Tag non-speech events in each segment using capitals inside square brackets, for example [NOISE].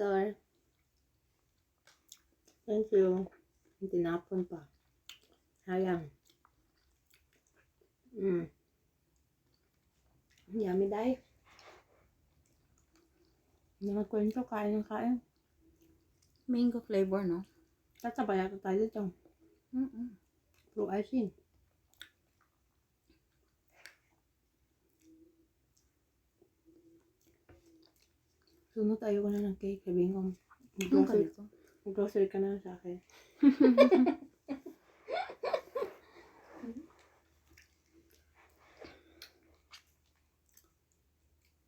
sponsor. Thank you. Yung Tinapon pa. Sayang. Mm. Yummy dahil. Hindi magkwento, kain ng kain. Mango flavor, no? Tatabay yata tayo dito. Mm-mm. Puro icing. Sunod tayo ko na ng cake. Sabihin ko, mag-grocery, mag-grocery ka na sa akin. [LAUGHS]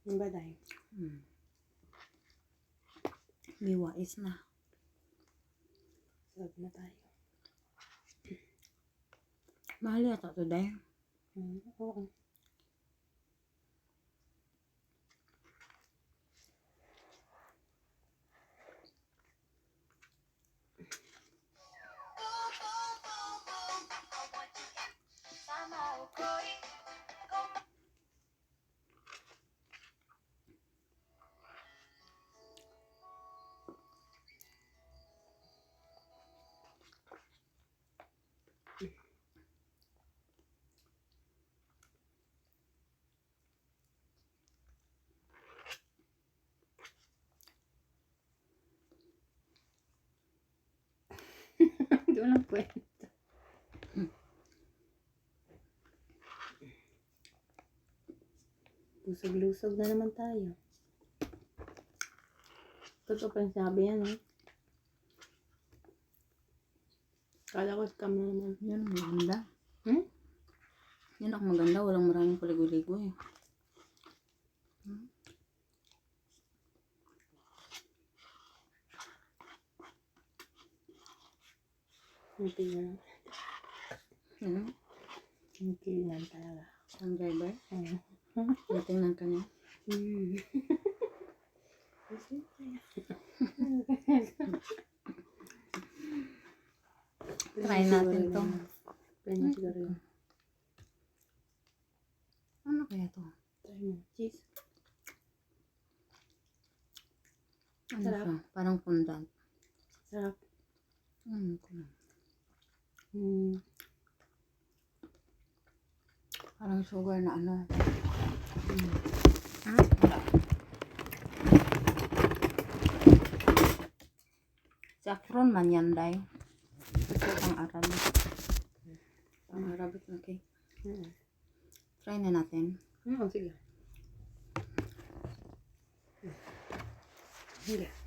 Yung ba dahil? Mm. May wais na. Sabi na tayo. Mahal yata to, Day. Mm, oo. Hindi mo lang kwento. Lusog-lusog na naman tayo. Totoo pa yung sabi yan, eh. Kala ko scam na naman. Yan, maganda. Hmm? Yan ako maganda. Walang maraming paligoy-ligoy. Hindi na lang. Ano? Hindi na talaga. Ang driver. Ano? Natingnan ka niya. Hmm. [LAUGHS] Try natin to. Try mo siguro yun. Ano kaya to? Try mo. Cheese. Ano Sarap. siya? Parang fondant. Sarap. Ano ko lang. Hmm. Parang sugar na ano. Saffron man yan, Day. Ito pang Arabic. Pang Arabic cake. Hmm. Try na natin. Hmm, sige. Sige.